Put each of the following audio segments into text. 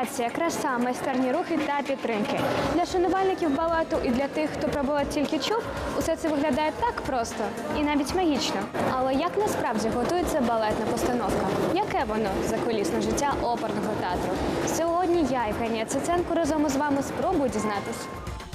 імпровізація, краса, майстерні рухи та підтримки. Для шанувальників балету і для тих, хто про балет тільки чув, усе це виглядає так просто і навіть магічно. Але як насправді готується балетна постановка? Яке воно закулісне життя оперного театру? Сьогодні я, Євгенія Циценко, разом із вами спробую дізнатись.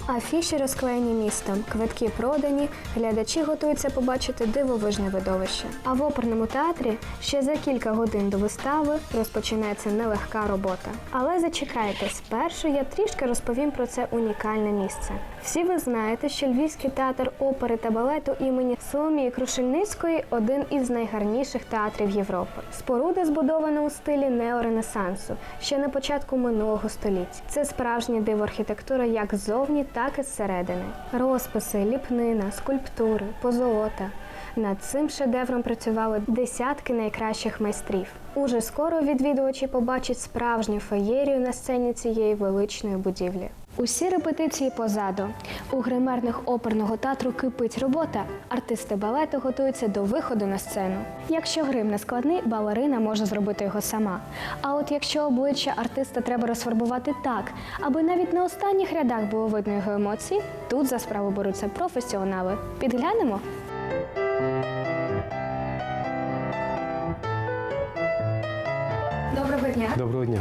Афіші розклеєні містом, квитки продані, глядачі готуються побачити дивовижне видовище. А в оперному театрі ще за кілька годин до вистави розпочинається нелегка робота. Але зачекайте, спершу я трішки розповім про це унікальне місце. Всі ви знаєте, що Львівський театр опери та балету імені Соломії Крушельницької один із найгарніших театрів Європи. Споруда збудована у стилі неоренесансу ще на початку минулого століття. Це справжнє диво архітектури як ззовні, так і зсередини. Розписи, ліпнина, скульптури, позолота. Над цим шедевром працювали десятки найкращих майстрів. Уже скоро відвідувачі побачать справжню феєрію на сцені цієї величної будівлі. Усі репетиції позаду. У гримерних оперного театру кипить робота. Артисти балету готуються до виходу на сцену. Якщо грим не складний, балерина може зробити його сама. А от якщо обличчя артиста треба розфарбувати так, аби навіть на останніх рядах було видно його емоції, тут за справу беруться професіонали. Підглянемо. Доброго дня. Доброго дня.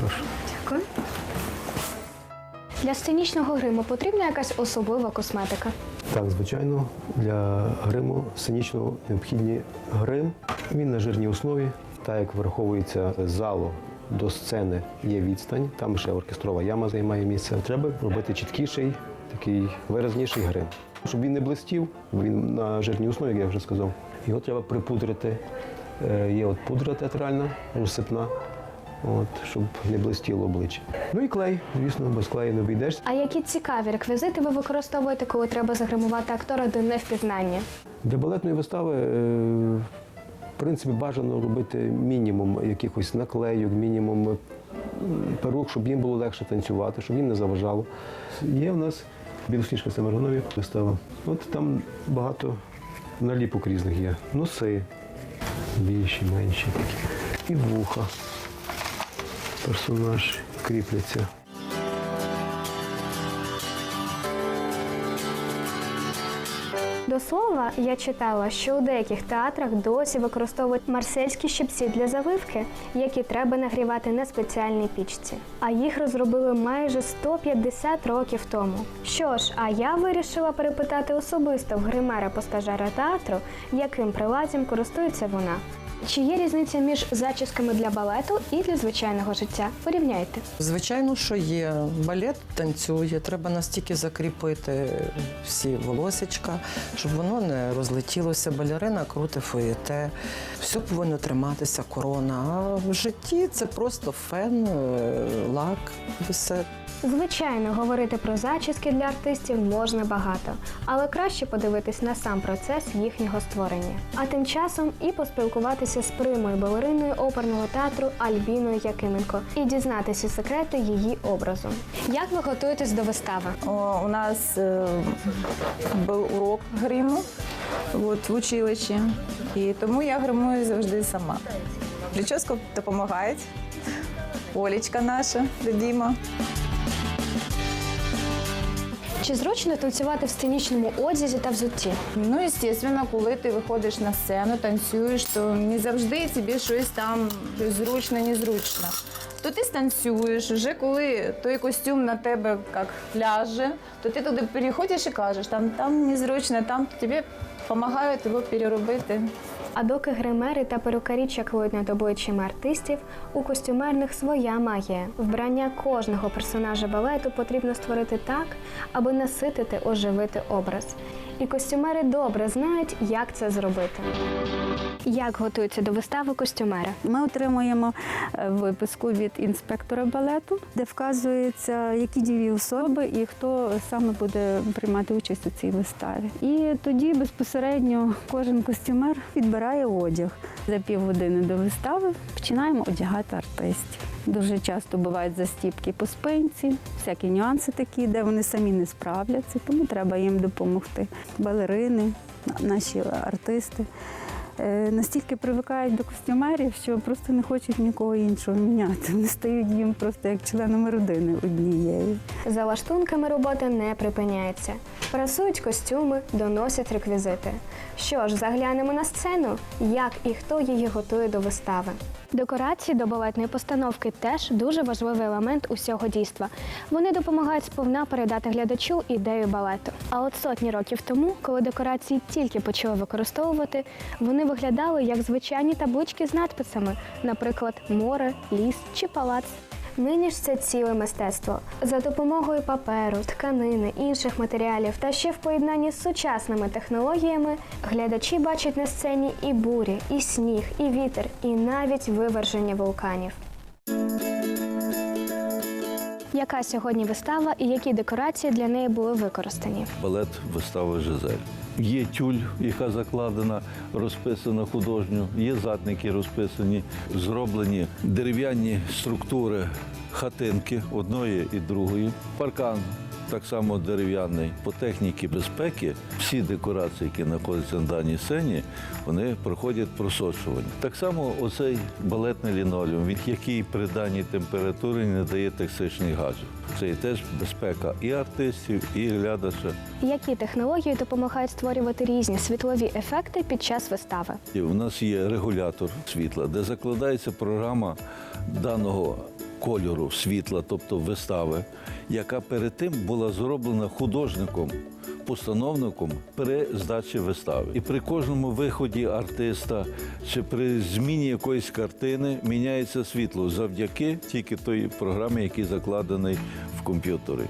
Прошу. Дякую. Для сценічного гриму потрібна якась особлива косметика. Так, звичайно, для гриму сценічного необхідний грим. Він на жирній основі, так як враховується залу до сцени є відстань, там ще оркестрова яма займає місце. Треба робити чіткіший, такий виразніший грим. Щоб він не блистів, він на жирній основі, як я вже сказав. Його треба припудрити. Е, Є от пудра театральна, розсипна, от, щоб не блистіло обличчя. Ну і клей, звісно, без клею не обійдешся. А які цікаві реквізити ви використовуєте, коли треба загримувати актора до невпізнання? Для балетної вистави, е, в принципі, бажано робити мінімум якихось наклейок, мінімум м, перук, щоб їм було легше танцювати, щоб їм не заважало. Є в нас білосніжка Семергонові вистава. От там багато наліпок різних є. Носи більші, менші. І вуха. Персонаж кріпляться. До слова, я читала, що у деяких театрах досі використовують марсельські щипці для завивки, які треба нагрівати на спеціальній пічці. А їх розробили майже 150 років тому. Що ж, а я вирішила перепитати особисто в гримера постажера театру, яким приладдям користується вона. Чи є різниця між зачісками для балету і для звичайного життя? Порівняйте. Звичайно, що є. Балет танцює, треба настільки закріпити всі волосечка, щоб воно не розлетілося. Балерина круте фоєте, все повинно триматися, корона. А в житті це просто фен, е, лак, все. Звичайно, говорити про зачіски для артистів можна багато, але краще подивитись на сам процес їхнього створення. А тим часом і поспілкуватися з примою балериною оперного театру Альбіною Якименко і дізнатися секрети її образу. Як ви готуєтесь до вистави? О, У нас э, был урок гриму от, в училищі, і тому я гримую завжди сама. Прическу допомагають. Олечка наша, любима. Чи зручно танцювати в сценічному одязі та взутті? Ну, звісно, коли ти виходиш на сцену, танцюєш, то не завжди тобі щось там зручно, незручно. То ти станцюєш, вже коли той костюм на тебе як ляже, то ти туди переходиш і кажеш, там, там незручно, там тобі допомагають його переробити. А доки гримери та перукарі чаклують над обличчями артистів, у костюмерних своя магія. Вбрання кожного персонажа балету потрібно створити так, аби наситити, оживити образ. І костюмери добре знають, як це зробити. Як готуються до вистави костюмери? Ми отримуємо е, виписку від інспектора балету, де вказується, які дієві особи і хто саме буде приймати участь у цій виставі. І тоді безпосередньо кожен костюмер відбирає одяг. За півгодини до вистави починаємо одягати артистів. Дуже часто бувають застіпки по спинці, всякі нюанси такі, де вони самі не справляться, тому треба їм допомогти. Балерини, наші артисти. Е, настільки привикають до костюмерів, що просто не хочуть нікого іншого міняти. Вони стають їм просто як членами родини однієї. За лаштунками робота не припиняється. Прасують костюми, доносять реквізити. Що ж, заглянемо на сцену, як і хто її готує до вистави. Декорації до балетної постановки теж дуже важливий елемент усього дійства. Вони допомагають сповна передати глядачу ідею балету. А от сотні років тому, коли декорації тільки почали використовувати, вони виглядали як звичайні таблички з надписами, наприклад, море, ліс чи палац. Нині ж це ціле мистецтво. За допомогою паперу, тканини, інших матеріалів та ще в поєднанні з сучасними технологіями глядачі бачать на сцені і бурі, і сніг, і вітер, і навіть виверження вулканів. Яка сьогодні вистава і які декорації для неї були використані? балет вистави Жизель. Є тюль, яка закладена, розписана художньо, є задники розписані, зроблені дерев'яні структури хатинки одної і другої, паркан. Так само дерев'яний по техніці безпеки. Всі декорації, які знаходяться на даній сцені, вони проходять просочування. Так само оцей балетний лінолеум, від який при даній температурі не дає токсичних газів. Це і теж безпека і артистів, і глядача. Які технології допомагають створювати різні світлові ефекти під час вистави? І У нас є регулятор світла, де закладається програма даного кольору світла, тобто вистави, яка перед тим була зроблена художником. Постановником при здачі вистави. І при кожному виході артиста чи при зміні якоїсь картини міняється світло завдяки тільки тої програмі, який закладений в комп'ютері.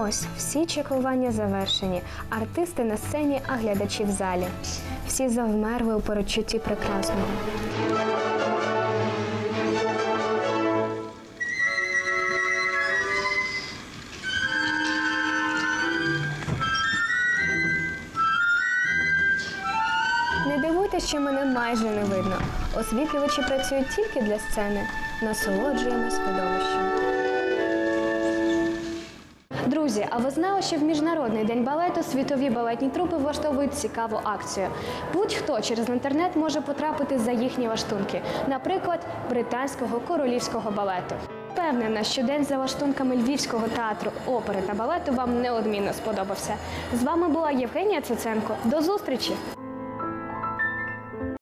Ось, всі чекування завершені. Артисти на сцені, а глядачі в залі. Всі завмерли у передчутті прекрасного. Не дивуйтесь, що мене майже не видно. Освітлювачі працюють тільки для сцени. Насолоджуємось видовищем. Друзі, а ви знали, що в Міжнародний день балету світові балетні трупи влаштовують цікаву акцію. Будь-хто через інтернет може потрапити за їхні лаштунки, наприклад, британського королівського балету. Впевнена, що день за лаштунками Львівського театру опери та балету вам неодмінно сподобався. З вами була Євгенія Циценко. До зустрічі!